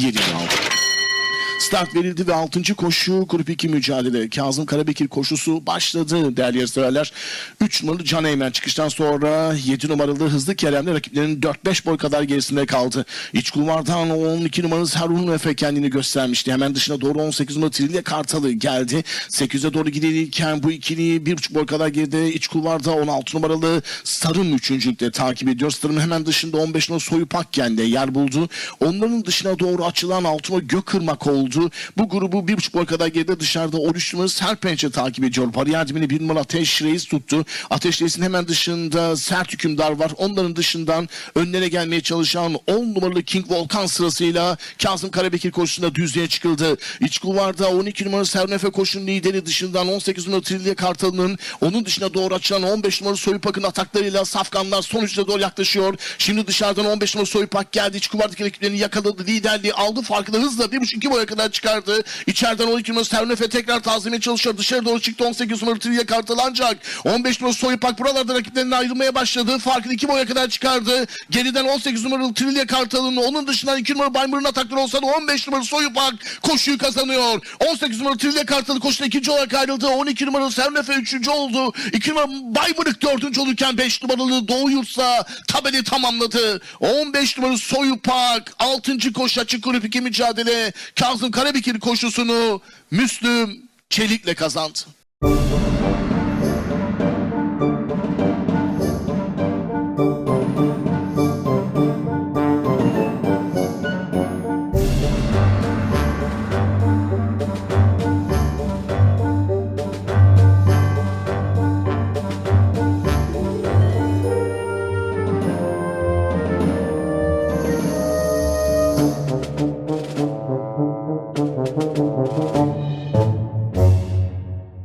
7 aldı. Start verildi ve 6. koşu grup 2 mücadele. Kazım Karabekir koşusu başladı değerli yarışseverler. 3 numaralı Can Eymen çıkıştan sonra 7 numaralı Hızlı Kerem'le rakiplerinin 4-5 boy kadar gerisinde kaldı. İç kulvardan 12 numaralı Harun Efe kendini göstermişti. Hemen dışına doğru 18 numaralı Trilye Kartalı geldi. 8'e doğru gidilirken bu ikili 1,5 boy kadar geride. İç kulvarda 16 numaralı Sarım üçüncülükte takip ediyor. Sarım hemen dışında 15 numaralı Soyupak kendi yer buldu. Onların dışına doğru açılan 6 numaralı Gökırmak oldu. Bu grubu 1,5 boy kadar geride dışarıda 13 numaralı Serpençe takip ediyor. Bariyer dibini 1 numaralı Ateş Reis tuttu. Ateş Reis'in hemen dışında Sert Hükümdar var. Onların dışından önlere gelmeye çalışan 10 numaralı King Volkan sırasıyla Kazım Karabekir koşusunda düzlüğe çıkıldı. İç kulvarda 12 numaralı Sernefe koşunun lideri dışından 18 numaralı Trilye Kartalı'nın onun dışına doğru açılan 15 numaralı Soyupak'ın ataklarıyla Safkanlar sonuçta doğru yaklaşıyor. Şimdi dışarıdan 15 numaralı Soyupak geldi. İç kulvardaki rakiplerini yakaladı. Liderliği aldı. Farkı da hızla 1.5-2 boya kadar çıkardı. İçeriden 12 numaralı Sernefe tekrar tazimeye çalışıyor. Dışarı doğru çıktı 18 numaralı Trilye Kartalı ancak 15 numaralı Soyupak buralarda rakiplerinden ayrılmaya başladı. Farkını 2 boya kadar çıkardı. Geriden 18 numaralı Trilye Kartalı'nın onun dışından 2 numaralı Bayburun atakları olsa da 15 numaralı Soyupak koşuyu kazanıyor. 18 numaralı Trilye Kartalı koşuda ikinci olarak ayrıldı. 12 numaralı Sernefe üçüncü oldu. 2 numaralı Bayburuk dördüncü olurken 5 numaralı Doğu Yurtsa tabeli tamamladı. 15 numaralı Soyupak 6. koşu açık grup 2 mücadele Kazım Karabekir koşusunu Müslüm Çelik'le kazandı.